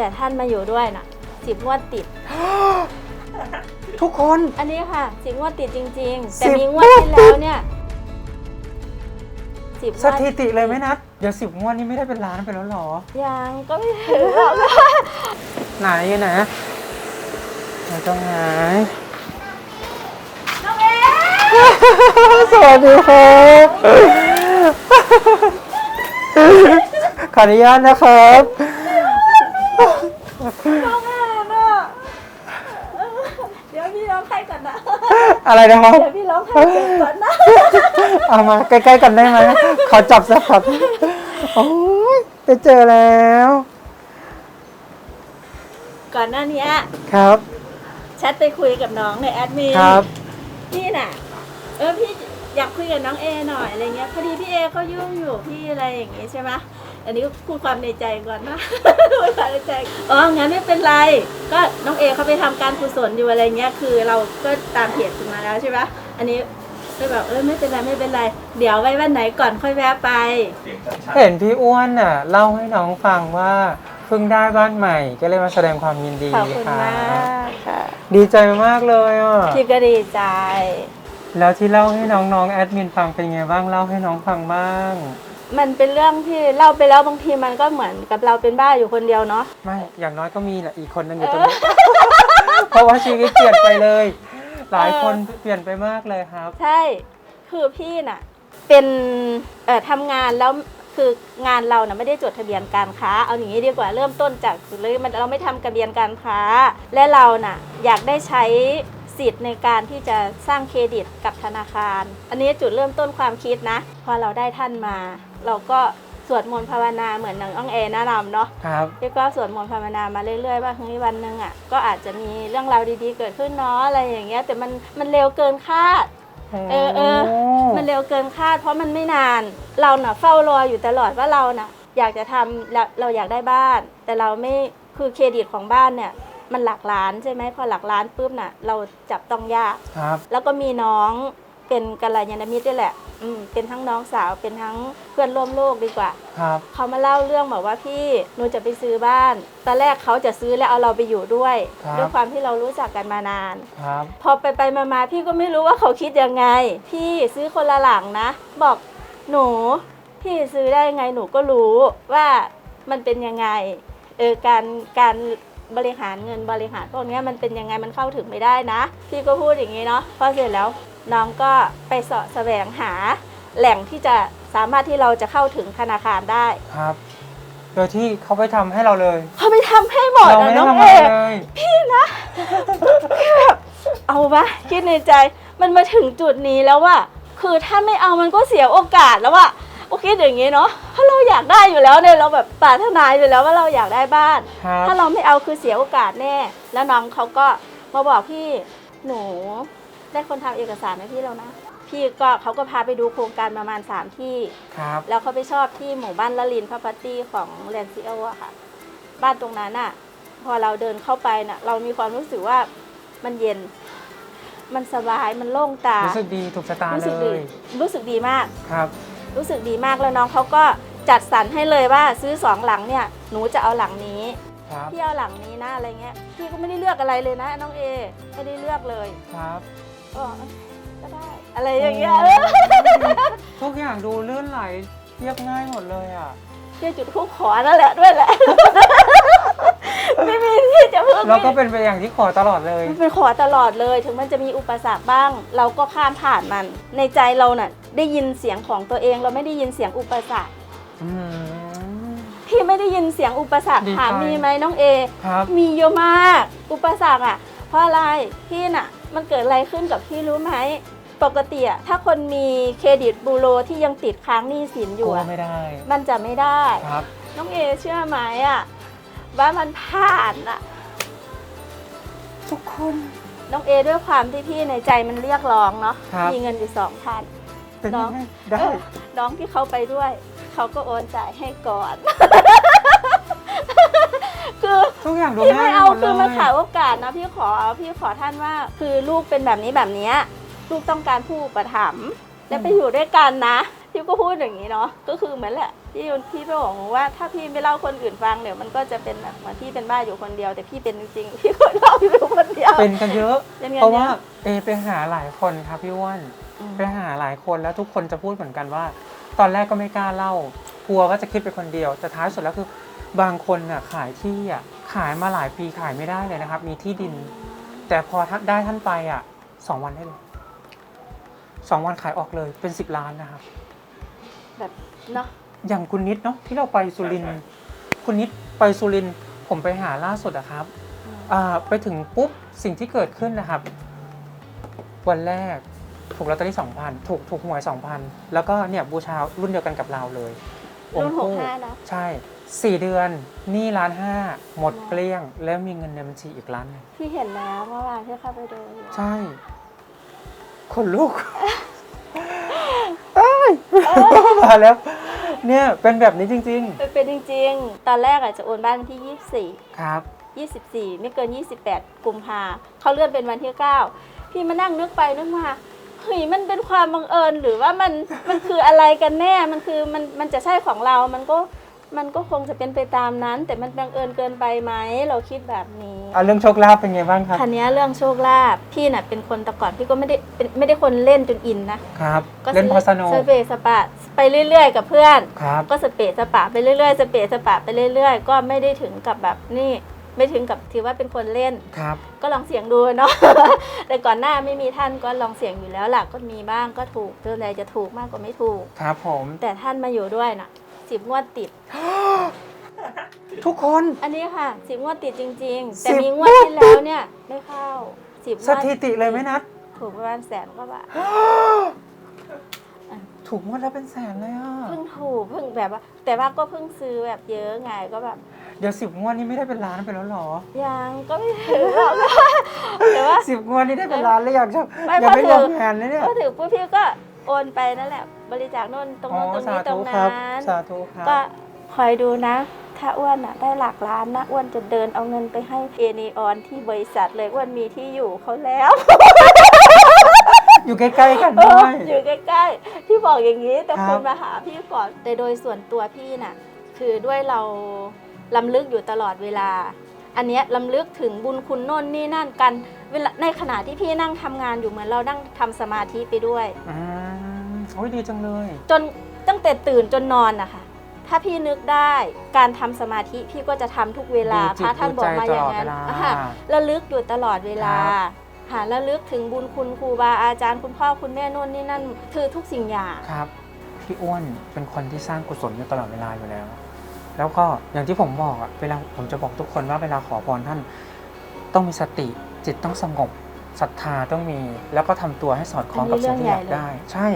แต่ท่านมาอยู่ด้วยนะสิบงวดติด ทุกคน อันนี้ค่ะสิบงวดติดจริง ๆ แต่สิบมีงวดที่แล้วเนี่ยสิบงสวดถิติเลยไหมนัดเดี๋ยวสิบงวดนี้ไม่ได้เป็นล้านไปแล้วเหรอ ยังก็ไม่ถึงหรอกไหนอยู่ไหนไหนตรงไหนน้องเอ๋สวัสดีครับขออนุญาตนะครับ น้องเอ๋น่ะเดี๋ยวพี่ร้องไห้ก่อนนะ อะไรนะครับ เดี๋ยวพี่ร้องไห้ก่อนนะ เอามาใกล้ๆกันได้ไหมขอจับสักครับโอ้ยได้เจอแล้ว ก่อนหน้านี้ครับแชทไปคุยกับน้องในแอดมินครับ พี่น่ะ เออพี่อยากคุยกับน้องเอหน่อยอะไรเงี้ยพอดีพี่เอเขายุ่งอยู่พี่อะไรอย่างงี้ใช่ไหม อันนี้ก็พูดความในใจก่อนนะพูดความในใจอ๋องั้นไม่เป็นไร ก็น้องเอเขาไปทำการกุศลอยู่อะไรเงี้ยคือเราก็ตามเพจมาแล้วใช่ไหมอันนี้ก็แบบเออไม่เป็นไรไม่เป็นไร เดี๋ยวไว้วันไหนก่อนค่อยแวะไป เห็นพี่อ้วนน่ะเล่าให้น้องฟังว่าเพิ่งได้บ้านใหม่ก็เลยมาแสดงความยินดีขอบคุณค่ะมากค่ะ ดีใจมากเลยอะพี่ก็ดีใจ แล้วที่เล่าให้น้องๆแอดมินฟังเป็นไงบ้างเล่าให้น้องฟังบ้าง มันเป็นเรื่องที่เล่าไปแล้วบางทีมันก็เหมือนกับเราเป็นบ้าอยู่คนเดียวเนาะ ไม่อย่างน้อยก็มีแหละอีกคนนึงอยู่ตรงนี้ เพราะว่าชีวิตเปลี่ยนไปเลย หลายคนเปลี่ยนไปมากเลยครับ ใช่ คือพี่น่ะ เป็นเอ่อทำงานแล้วคืองานเราน่ะไม่ได้จดทะเบียนการค้า เอาอย่างนี้ดีกว่าเริ่มต้นจากเลยมันเราไม่ทำทะเบียนการค้า และเราน่ะ อยากได้ใช้สิทธิ์ในการที่จะสร้างเครดิตกับธนาคาร อันนี้จุดเริ่มต้นความคิดนะ พอเราได้ท่านมา เราก็สวดมนต์ภาวนาเหมือนหนังอ้องแอแนะนำเนาะครับ พี่ก็สวดมนต์ภาวนามาเรื่อยๆว่าเฮ้ยวันหนึ่งอะก็อาจจะมีเรื่องราวดีๆเกิดขึ้นเนาะอะไรอย่างเงี้ยแต่มันมันเร็วเกินคาด เออเออ มันเร็วเกินคาด เพราะมันไม่นาน เราเน่ะเฝ้ารออยู่ตลอดว่าเราน่ะ อยากจะทำเราเราอยากได้บ้าน แต่เราไม่คือเครดิตของบ้านเนี่ย มันหลักล้านใช่ไหมพอหลักล้านปุ๊บน่ะ เราจับต้องยาก ครับ แล้วก็มีน้อง เป็นกัลยาณมิตรด้วยแหละ อืมเป็นทั้งน้องสาวเป็นทั้งเพื่อนร่วมโลกดีกว่า ครับ เขามาเล่าเรื่องบอกว่าพี่หนูจะไปซื้อบ้าน ตอนแรกเขาจะซื้อแล้วเอาเราไปอยู่ด้วย ครับ ด้วยความที่เรารู้จักกันมานาน ครับ พอไปไปมามาพี่ก็ไม่รู้ว่าเขาคิดยังไง พี่ซื้อคนละหลังนะ บอกหนู พี่ซื้อได้ยังไงหนูก็รู้ว่ามันเป็นยังไงเออการการบริหารเงินบริหารพวกเนี้ยมันเป็นยังไงมันเข้าถึงไม่ได้นะ พี่ก็พูดอย่างนี้เนาะพอเสร็จแล้ว น้องก็ไปเสาะแสวงหาแหล่งที่จะสามารถที่เราจะเข้าถึงธนาคารได้ ครับ โดยที่เขาไปทำให้เราเลย เขาไปทำให้หมดเรานะไม่น้ได้องทำเออะไรก เลย พี่นะ พี่แบบเอาวะคิดในใจมันมาถึงจุดนี้แล้วว่า คือถ้าไม่เอามันก็เสียโอกาสแล้วว่าโอเคอย่างนี้เนาะเพราะเราอยากได้อยู่แล้วเนี่ยเราแบบปรารถนาอยู่แล้วว่าเราอยากได้บ้าน ครับ ถ้าเราไม่เอาคือเสียโอกาสแน่ แล้วน้องเขาก็มาบอกพี่หนู ได้คนทำเอกสารให้พี่แล้วนะ พี่ก็เขาก็พาไปดูโครงการประมาณสามที่ ครับ แล้วเขาไปชอบที่หมู่บ้านละลินพาพัตตี้ของแลนซิโออะค่ะ บ้านตรงนั้นอะพอเราเดินเข้าไปน่ะ เรามีความรู้สึกว่ามันเย็น มันสบาย มันโล่งตา รู้สึกดีถูกชะตารู้เลสึกดีย รู้สึกดีมาก ครับ รู้สึกดีมากแล้วน้องเขาก็จัดสรรให้เลยว่าซื้อสองหลังเนี่ย หนูจะเอาหลังนี้ ครับ พี่เอาหลังนี้นะอะไรเงี้ย พี่ก็ไม่ได้เลือกอะไรเลยนะน้องเอ ไม่ได้เลือกเลย ครับ ก็ก็ได้ อะไรอย่างเงี้ยเออทุกอย่างดูเลื่อนไหลเรียบง่ายหมดเลยอะที่จุดทูปขอนั่นแหละด้วยแหละ ไม่มีที่จะพึ่งแล้วก็เป็นไปอย่างที่ขอตลอดเลย มันเป็นขอตลอดเลย ถึงมันจะมีอุปสรรคบ้าง เราก็ข้ามผ่านมัน ในใจเราน่ะ ได้ยินเสียงของตัวเอง เราไม่ได้ยินเสียงอุปสรรค อืม พี่ไม่ได้ยินเสียงอุปสรรคดีใจถามมีไหมน้องเอ ครับ มีเยอะมาก อุปสรรคอะ เพราะอะไร พี่น่ะ มันเกิดอะไรขึ้นกับพี่รู้ไหม ปกติอะถ้าคนมีเครดิตบูโรที่ยังติดค้างหนี้สินอกลัยู่วอะไม่ได้มันจะไม่ได้ ครับ น้องเอเชื่อไหมอะว่ามันผ่านอะทุกคน น้องเอด้วยความที่พี่ในใจมันเรียกร้องเนาะครับ มีเงินอยู่สองพัน เป็นน้ยัองงไงได้ เออน้องที่เขาไปด้วย เขาก็โอนจ่ายให้ก่อนคือ ทุกอย่างดูพี่ง่าไม่ยเอาหมดเลคือยมาขายโอกาสนะพี่ขอพี่ขอท่านว่า คือลูกเป็นแบบนี้แบบเนี้ยลูกต้องการผู้อุปถัมภ์และไปอยู่ด้วยกันนะพี่ก็พูดอย่างนี้เนาะก็คือเหมือนแหละพี่พี่ไปบอกหนูว่า ถ้าพี่ไม่เล่าคนอื่นฟังเดี๋ยวมันก็จะเป็นแบบเหมือนพี่เป็นบ้าอยู่คนเดียว แต่พี่เป็นจริงๆพี่คนเล่าอยู่คนเดียวเป็นกันเยอะเป็นกันเยอะเพราะว่าเอไปหาหลายคนครับพี่อ้วนอืมไปหาหลายคนแล้วทุกคนจะพูดเหมือนกันว่า ตอนแรกก็ไม่กล้าเล่ากลัวก็จะคิดไปคนเดียวแต่ท้ายสุดแล้วคือ บางคนน่ะขายที่อะขายมาหลายปีขายไม่ได้เลยนะครับ มีที่ดิน แต่พอท่านได้ท่านไปอะสองวันได้เลยสองวันขายออกเลยเป็นสิบล้านนะครับ แบบเนาะอย่างคุณนิดเนาะที่เราไปสุรินทร์คุณนิดไปสุรินทร์ผมไปหาล่าสุดอะครับอืมอ่าไปถึงปุ๊บสิ่งที่เกิดขึ้นนะครับ วันแรกถูกลอตเตอรี่สองพันถูกถูกหวยสองพันแล้วก็เนี่ยบูชารุ่นเดียวกันกับเราเลยรุ่นหกคู่ห้านะใช่ สี่เดือนหนี่ล้านห้าหมดเกลี้ยง แล้วมีเงินในบัญชีอีกล้านหนึ่งพี่เห็นแล้วเมื่อวานที่เข้าไปดูอยู่ใช่ คนลูกเอ้ยมาแล้ว เนี่ยเป็นแบบนี้จริงเป็นเป็นจริงๆ ตอนแรกอะจะโอนบ้านวันที่ๆครับ24 24 ไม่เกิน 28 กุมภาเขาเลื่อนเป็นวันที่ 9 พี่มานั่งนึกไปนึกมาเฮ้ยมันเป็นความบังเอิญหรือว่ามัน มันคืออะไรกันแน่ มันคือมันมันจะใช่ของเรา มันก็ มันก็คงจะเป็นไปตามนั้น แต่มันบังเอิญเกินไปไหมเราคิดแบบนี้อะเรื่องโชคลาภเป็นไงบ้างครับคันนี้ยเรื่องโชคลาภพี่น่ะเป็นคนแต่ก่อนพี่ก็ไม่ได้เป็นไม่ได้คนเล่นจนอินนะครับก็เล่นพอสโนสเปซสปะไปเรื่อย ๆ กับเพื่อนครับก็สเปซสปะไปเรื่อยๆสเปซสปะไปเรื่อย ๆ ก็ไม่ได้ถึงกับแบบนี่ไม่ถึงกับถือว่าเป็นคนเล่นครับ ก็ลองเสียงดูเนาะแต่ก่อนหน้าไม่มีท่านก็ลองเสียงอยู่แล้วล่ะก็มีบ้างก็ถูกส่วนใหญ่จะถูกมากกว่าไม่ถูกครับผมแต่ท่านมาอยู่ด้วยน่ะ สิบงวดติด ทุกคน อันนี้ค่ะสิบงวดติดจริงๆสิแต่บมีงวดที่แล้วเนี่ยไม่เข้าสิบงวดสถิติเลยไหมนัดถูกประมาณแสนกว่าบาทถูกงวดแล้วเป็นแสนเลยอะเพิ่งถูกเพิ่งแบบว่า แต่ว่าก็เพิ่งซื้อแบบเยอะไงก็แบบเดี๋ยวสิบงวดนี้ไม่ได้เป็นล้านไปแล้วเหรอ ยังก็ไม่ถึงหรอกแต่ว่าสิบงวดนี้ได้เป็นล้านแล้วยังชอบไม่ยังไม่พรอวถึมงงานนะเนี่ยก็ถือพวกพี่ก็ โอนไปนั่นแหละ บริจาคโน่นตรงอ๋อโน้นตรงสานี้ตรธุงครันั้บนสาธุครับก็คอยดูนะ ถ้าอ้วนอะได้หลักล้านนะอ้วนจะเดินเอาเงินไปให้เอเนออนที่บริษัทเลยอ้วนมีที่อยู่เขาแล้ว อยู่ใกล้ๆกันเอด้อวยอยู่ใกล้ๆพี่บอกอย่างนี้แต่ครับคุณมาหาพี่ก่อนแต่โดยส่วนตัวพี่น่ะ คือด้วยเราลำลึกอยู่ตลอดเวลา อันเนี้ยลำลึกถึงบุญคุณโน่นนี่นั่นกันเวลาในขณะที่พี่นั่งทำงานอยู่เหมือนเรานั่งทำสมาธิไปด้วยอืม โอ้ยดีจังเลย จนตั้งแต่ตื่นจนนอนนะคะถ้าพี่นึกได้การทำสมาธิพี่ก็จะทำทุกเวลาดูจิตพระท่านบอกมาอย่างนั้นดูใจตลอดเวลาอะค่ะระลึกอยู่ตลอดเวลาครับค่ะระลึกถึงบุญคุณครูบาอาจารย์คุณพ่อคุณแม่โน่นนี่นั่นคือทุกสิ่งอย่างครับพี่อ้วนเป็นคนที่สร้างกุศลอยู่ตลอดเวลาอยู่แล้ว แล้วก็อย่างที่ผมบอกอะเวลาผมจะบอกทุกคนว่าเวลาขอพรท่านต้องมีสติจิตต้องสงบ ศรัทธาต้องมี แล้วก็ทำตัวให้สอดคล้องกับสิ่งที่อยากได้ ใช่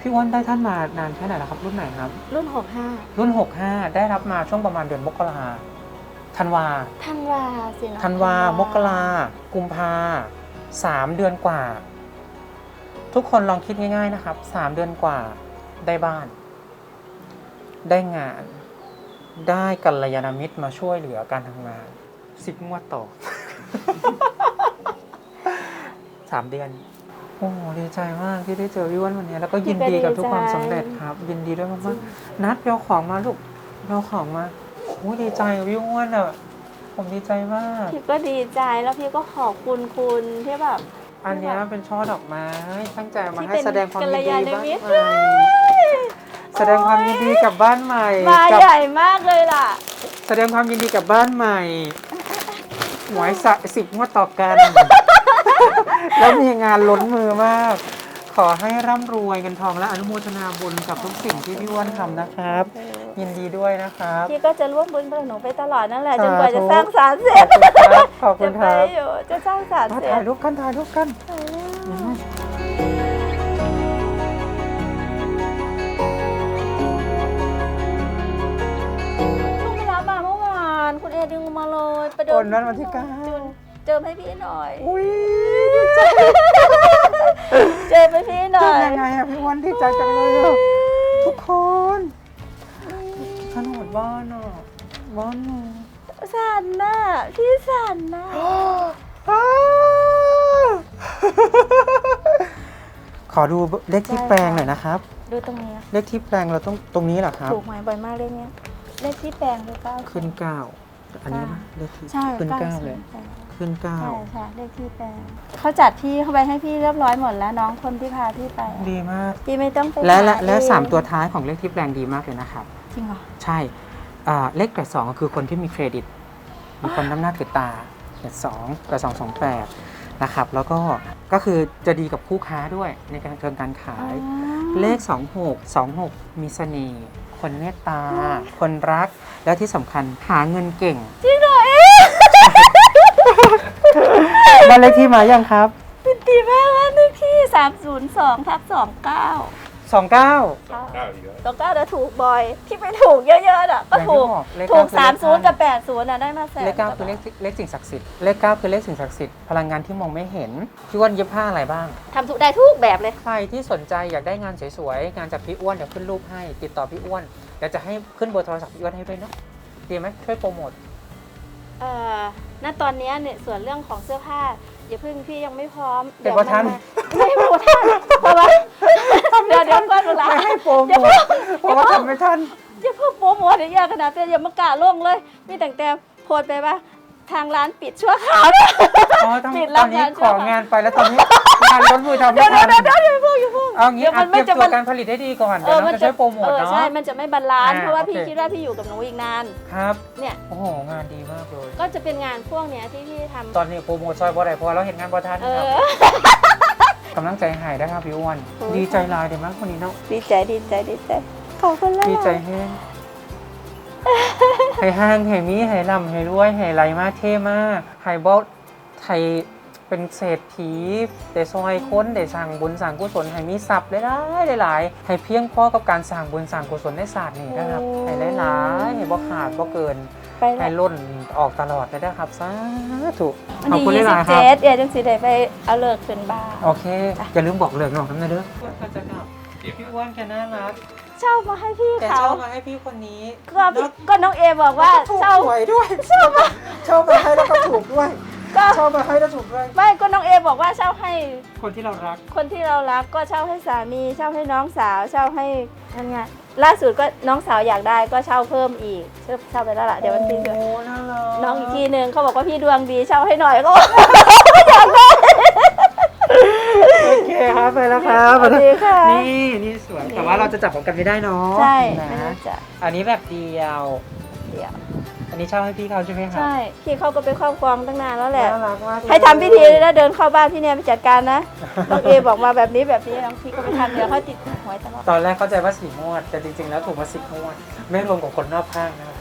พี่อ้วนได้ท่านมานานแค่ไหนแล้วครับ รุ่นไหนครับ รุ่นหกห้ารุ่น 65 ได้รับมาช่วงประมาณเดือนมกราธันวาธันวาสินะธันวามกรากุมภาสามเดือนกว่า ทุกคนลองคิดง่าย ๆนะครับสามเดือนกว่าได้บ้าน ได้งาน ได้กัลยาณมิตรมาช่วยเหลือการทำงานสิบงวดต่อสามเดือน โอ้โหดีใจมากที่ได้เจอพี่อ้วันวันนี้ แล้วก็ยินดีกับทุกความสำเร็จครับ ยินดีด้วยมากๆนัดไปเอาของมาลูกไปเอาของมาโอ้ดีใจกับพี่อ้วนอะ ผมดีใจมาก พี่ก็ดีใจแล้วพี่ก็ขอบคุณคุณที่แบบ อันเนี้ยเป็นช่อดอกไม้ตั้งใจเอามาที่ให้เป็นแสดงความยินดีกัลยาณบ้านมิตร ใหม่แสดงความยินดีกับบ้านใหม่มากั ใหญ่มากเลยล่ะ แสดงความยินดีกับบ้านใหม่ หวยสะสิบงวดต่อกัน แล้วมีงานล้นมือมาก ขอให้ร่ำรวยเงินทองและอนุโมทนาบุญกับทุกสิ่งที่พี่อ้วนทำนะครับ ยินดีด้วยนะครับ พี่ก็จะร่วมบุญกับหนูไปตลอดนั่นแหละสาธุจนกว่าจะสร้างศาลเสร็ขจอบคุณครับขอบคุจะณไปครับอยู่จะสร้างศาลมาเสร็จถ่ายรูปกันถ่ายรูปกันอืมเพิ่งไปรับมาเมื่อวานคุณเอดึงมาเลยไปเดิ โอนนั้นวันที่เก้า เจอให้พี่หน่อย อุ้ยเจอให้พี่หน่เจออยยังไงอะพี่อ้วันดีใจจังเลยอะทุกคนโฉนดบ้านอะบ้านหนูสันน่ะพี่สันน่ะอ้าขขอดูเลขที่ได้แปลงค่ะหน่อยนะครับ ดูตรงนี้เลขที่แปลงเราต้องตรงนี้เหรอครับ ถูกหวยบ่อยมากเลขเนี้ยเลขที่แปลงคือเก้าขึ้นเก้าอันนี้นะเลขที่ใช่ขึ้นเก้าเก้าเลยแปด ขึ้นเก้าใช่ใช่เลขที่แปลงเขาจัดที่เข้าไปให้พี่เรียบร้อยหมดแล้วน้องคนที่พาพี่ไปอะดีมาก พี่ไม่ต้องไปและและหาและเองสามตัวท้ายของเลขที่แปลงดีมากเลยนะครับ จริงเหรอใช่อ่าเลขแปดสองก็คือคนที่มีเครดิตมีคนน้ำหน้าถือตาแปดสองแปดสองสองแปดนะครับ แล้วก็ก็คือจะดีกับคู่ค้าด้วยในการเชิงการขาย อ๋อ เลข 26 26 มีเสน่ห์คนเมตตา คนรัก และที่สำคัญหาเงินเก่ง จริงเหรอเอ๊ะ บ้านเลขที่มายังครับเป็นดีมากว่าเลขที่ 302ทับ29 29สองเก้าแต่ถูกบ่อย ที่ไปถูกเยอะๆอะก็ถูก อย่างที่บอกเลขถูก เก้าคือเลข30 กับ 80อะได้มาแสนเลขเก้าคือเลขเลขสิ่งศักดิ์สิทธิ์เลขเก้าคือเลขสิ่งศักดิ์สิทธิ์พลังงานที่มองไม่เห็นพี่อ้วนเย็บผ้าอะไรบ้าง ทำถูกได้ทุกแบบเลย ใครที่สนใจอยากได้งานสวยๆงานจากพี่อ้วนเดี๋ยวขึ้นรูปให้ ติดต่อพี่อ้วนเดี๋ยวจะให้ขึ้นเบอร์โทรศัพท์พี่อ้วนให้ด้วยเนาะดีไหมช่วยโปรโมท เอ่อณตอนเนี้ยเนี่ยส่วนเรื่องของเสื้อผ้าอย่าเพึ่งพี่ยังไม่พร้อมเดี๋ยวบ่ทันมัไม่โปรทันเพราะว่าเดี๋ยวเดี๋ยวก่อนเวลา ไม่ให้โปรโมอย่าทเพิ่งเพราะว่าทำไม่ทัน อย่าเพิ่งโปรโมทเดี๋ยวยากขนาดนี้อย่ามากล้าล่วงเลย มีแต่แต่โพสต์ไปว่าทางร้านปิดชั่วคราวนะ อ๋อต้องปิดตรัอบนนี้งานของานไปแล้วตอนนี้ งานล้นมือทำไม่เดี๋ยวทันเดี๋ยวเดี๋ยวเดี๋ยวอย่าพิ่งอย่าพิ่งเอางี้เดี๋ยวอะมันไม่จะตัวมัน การผลิตให้ดีก่อนเดี๋ยวเราจะช่วยโปรโมทเออเนาะ ใช่ มันจะไม่บาลานซ์อ่าเพราะว่าโอเคพี่คิดว่าพี่อยู่กับหนูอีกนาน ครับเนี่ย โอ้โหงานดีมากเลย ก็จะเป็นงานพวกเนี้ยที่พี่ทำตอนนี้โปรโมทซอยบ่ได้เพราะว่าเราเห็นงานบ่ทันเอครับอ กำลังใจหายได้ครับพี่อ้วนโอ้ย ดีใจหลายเดี๋ยวมากคนนี้เนาะดีใจดีใจดีใจขอบคุณแล้วดีใจแห้งให้ห้างให้มีให้ลำให้รวยให้ไหลมากเท่มากให้บอสให้ เป็นเศรษฐีได้ซอยคนได้สั่งบุญสั่งกุศลให้มีทรัพย์ได้ได้หลายๆให้เพียงพอกับการสั่งบุญสั่งกุศลในศาสตร์นี้นะครับให้หลายๆให้บ่ขาดบ่เกินไปแล้ให้วล้นออกตลอดเลยนะครับสาธุวันขอบที่คุณยี่หสิลาบยๆครัเจ็บดเดี๋ยวจังสิได้ไปเอาเลิกขึ้นบ้านโอเคอย่าลืมบอกเลิกน้องน้ำนะเด้อพี่อ้วนแกน่ารักเช่ามาให้พี่แกเขาเช่ามาให้พี่คนนี้ ก็พี่ก็น้องเอบอกว่าถูกเช่าหวยด้วยเช่ามาเช่ามาให้แล้วก็ถูกด้วย ก็เช่ามาให้แล้วถูกด้วยไม่ก็น้องเอบอกว่าเช่าให้คนที่เรารัก คนที่เรารักก็เช่าให้สามี เช่าให้น้องสาว เช่าให้นั่นไงล่าสุดก็น้องสาวอยากได้ก็เช่าเพิ่มอีกเช่าเช่าไปแล้วล่ะเดี๋ยววันที่โอ้น่ารักน้องอีกทีหนึ่งเขาบอกว่าพี่ดวงดีเช่าให้หน่อยก็ โอเคครับไปแล้วครับสวัสดีค่ะ นี่นี่สวยแต่ว่าเราจะจับของกันไม่ได้เนาะใช่นะไม่น่าจะอันนี้แบบเดียว เดี๋ยวอันนี้เช่าให้พี่เขาใช่ไหมครับใช่พี่เขาก็ไปครอบครองตั้งนานแล้วแหละ น่ารักมากเลยให้ทำพิธีเลยนะเดินเข้าบ้านพี่เนี่ยไปจัดการนะน้องเอบอกมาแบบนี้แบบนี้น้องพี่ก็ไปทำเดี๋ยวเขาติดหวยตลอดตอนแรกเข้าใจว่าสี่งวด แต่จริงๆแล้วถูกมาสิบงวด ไม่รวมกับคนรอบข้างนะครับ